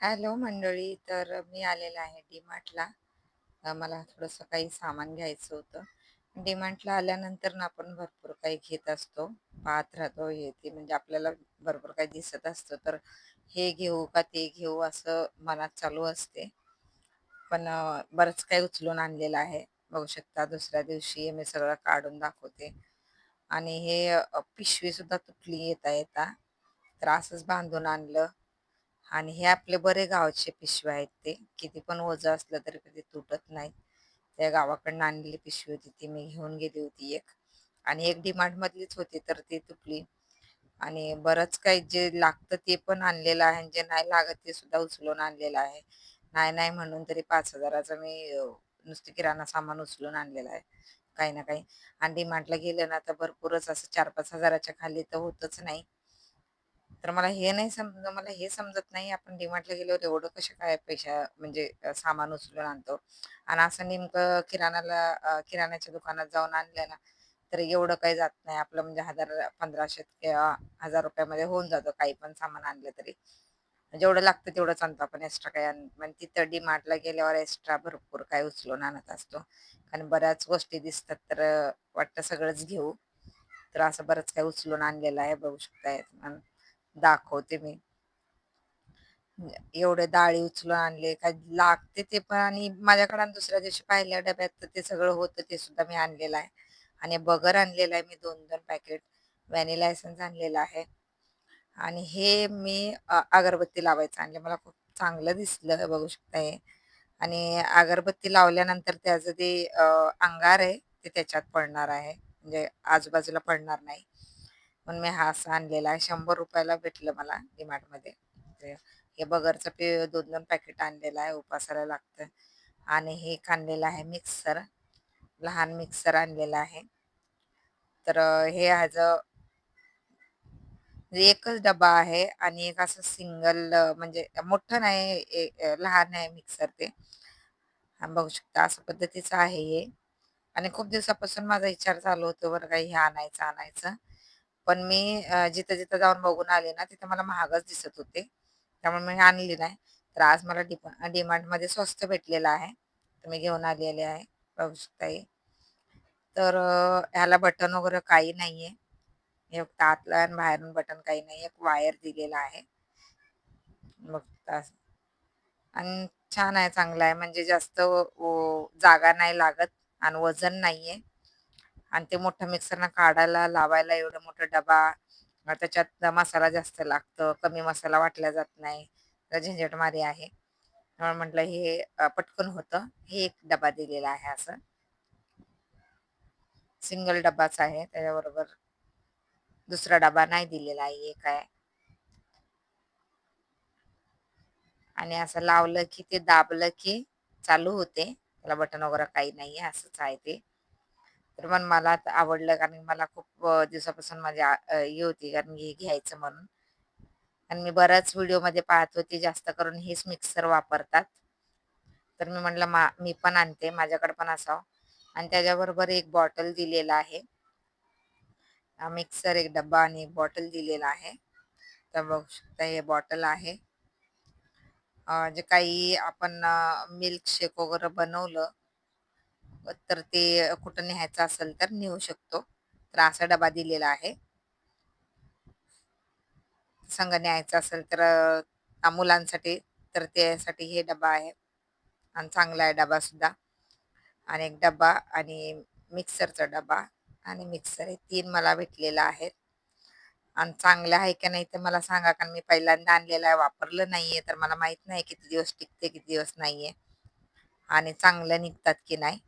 Hello मंडळी तर मी आलेला आहे डीमार्टला. अ, मला थोडंसं काही सामान घ्यायचं होतं. डीमार्टला आल्यानंतर ना आपण भरपूर काही घेत असतो. पाहत राहतो हे ते म्हणजे आपल्याला भरपूर काही दिसत असतं. तर हे घेऊ का ते घेऊ असं मनात चालू असते. पण अ, बरंच काही उचलून आणलेलं आहे. बघू शकता दुसऱ्या दिवशी मी सगळं काढून दाखवते. आणि हे पिशवी सुद्धा तुटली येता येता तर असंच बांधून आणलं. आणि हे आपले बरे गावचे पिशव्या आहेत ते. किती पण ओझं असलं तरी कधी तुटत नाहीत. त्या गावाकडनं आणलेली पिशवी होती ती मी घेऊन गेली होती एक. आणि एक डिमांडमधलीच होती तर ती तुटली. आणि बरंच काही जे लागतं ते पण आणलेलं आहे आणि जे नाही लागत ते सुद्धा उचलून आणलेलं आहे. नाही नाही म्हणून तरी पाच हजाराचं मी नुसतं किराणा सामान उचलून आणलेलं आहे. काही ना काही. आणि डिमार्टला गेलं ना तर भरपूरच असं चार पाच हजाराच्या खाली तर होतच नाही. तर मला हे नाही समज मला हे समजत नाही आपण डीमार्टला गेल्यावर एवढं कसं काय पैशा म्हणजे सामान उचलून आणतो. आणि असं नेमकं किराणाला किराण्याच्या दुकानात जाऊन आणलं ना तर एवढं काही जात नाही. आपलं म्हणजे हजार पंधराशे किंवा हजार रुपयामध्ये होऊन जातं काही पण सामान आणलं तरी. म्हणजे जेवढं लागतं तेवढंच आणतो आपण एक्स्ट्रा काही. आण तिथं डीमार्टला गेल्यावर एक्स्ट्रा भरपूर काही उचलून आणत असतो. कारण बऱ्याच गोष्टी दिसतात तर वाटतं सगळंच घेऊ. तर असं बरंच काही उचलून आणलेलं आहे बघू शकताय. दाखवते मी. एवढे डाळी उचलून आणले काय लागते ते पण आणि माझ्याकडे दुसऱ्या दिवशी पाहिल्या डब्यात तर ते सगळं होतं ते सुद्धा मी आणलेलं आहे. आणि बगर आणलेलं आहे मी दोन दोन पॅकेट. व्हॅनिला एसन्स आणलेला आहे. आणि हे मी अगरबत्ती लावायचं आणले. मला खूप चांगलं दिसलं बघू शकता हे. आणि अगरबत्ती लावल्यानंतर त्याचं ते अंगार आहे ते त्याच्यात पडणार आहे. म्हणजे आजूबाजूला पडणार नाही. म्हणून मी हा असा आणलेला आहे. शंभर रुपयाला भेटलं मला डीमार्टमध्ये. म्हणजे हे बगरचं पे दोन दोन पॅकेट आणलेलं आहे उपासाला लागतं. आणि हे आणलेलं आहे मिक्सर लहान मिक्सर आणलेला आहे. तर हे ह्याचं म्हणजे एकच डबा आहे आणि एक असं सिंगल म्हणजे मोठं नाही लहान आहे मिक्सर ते. बघू शकता असं पद्धतीचं आहे हे. आणि खूप दिवसापासून माझा विचार चालू होतो बरं काही हे आणायचं आणायचं. पण मी जिथं जिथं जाऊन बघून आले ना तिथं मला महागच दिसत होते. त्यामुळे मी आणली नाही. तर आज मला डिमांडमध्ये स्वस्त भेटलेलं आहे. तर मी घेऊन आलेले आहे बघू शकता तर ह्याला बटन वगैरे काही नाही हे फक्त आतलं आणि बाहेरून बटन काही नाही एक वायर दिलेला आहे. मग आणि छान आहे चांगला आहे. म्हणजे जास्त जागा नाही लागत आणि वजन नाहीये. आणि ते मोठं मिक्सरनं काढायला लावायला एवढं मोठं डबा त्याच्यात मसाला जास्त लागतं कमी मसाला वाटला जात नाही झंझटमारी आहे. म्हणून म्हटलं हे पटकन होतं. हे एक डबा दिलेला आहे असं. सिंगल डब्बाच आहे त्याच्याबरोबर दुसरा डबा नाही दिलेला आहे एक आहे आणि असं लावलं की ते दाबलं की चालू होते. त्याला बटन वगैरे काही नाही आहे असंच आहे ते. तर पण मला आता आवडलं कारण मला खूप दिवसापासून माझी ही हे होती कारण हे घ्यायचं म्हणून. आणि मी बऱ्याच व्हिडिओमध्ये पाहत होती जास्त करून हेच मिक्सर वापरतात. तर मी म्हटलं मा मी पण आणते माझ्याकडे पण असावं. आणि त्याच्याबरोबर एक बॉटल दिलेला आहे. मिक्सर एक डब्बा आणि एक बॉटल दिलेला आहे. तर बघू शकता हे बॉटल आहे. जे काही आपण मिल्क शेक वगैरे बनवलं तर ते कुठं न्यायचं असेल तर नेऊ शकतो. तर असा डबा दिलेला आहे. संग न्यायचं असेल तर मुलांसाठी तर त्यासाठी हे डबा आहे. आणि चांगला आहे डबा सुद्धा. आणि एक डबा आणि मिक्सरचा डबा आणि मिक्सर हे तीन मला भेटलेला आहे आणि चांगलं आहे का नाही तर मला सांगा कारण मी पहिल्यांदा आणलेलं आहे वापरलं नाहीये. तर मला माहीत नाही किती दिवस टिकते किती दिवस नाहीये. आणि चांगलं निघतात की नाही.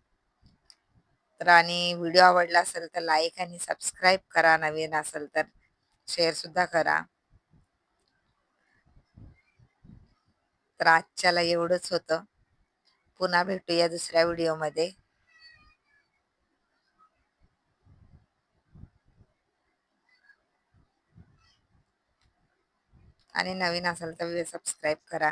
तर आणि व्हिडिओ आवडला असेल तर लाईक आणि सबस्क्राईब करा नवीन असेल तर शेअर सुद्धा करा. तर आजच्याला एवढंच होतं. पुन्हा भेटूया दुसऱ्या व्हिडिओमध्ये. आणि नवीन असेल तर सबस्क्राईब करा.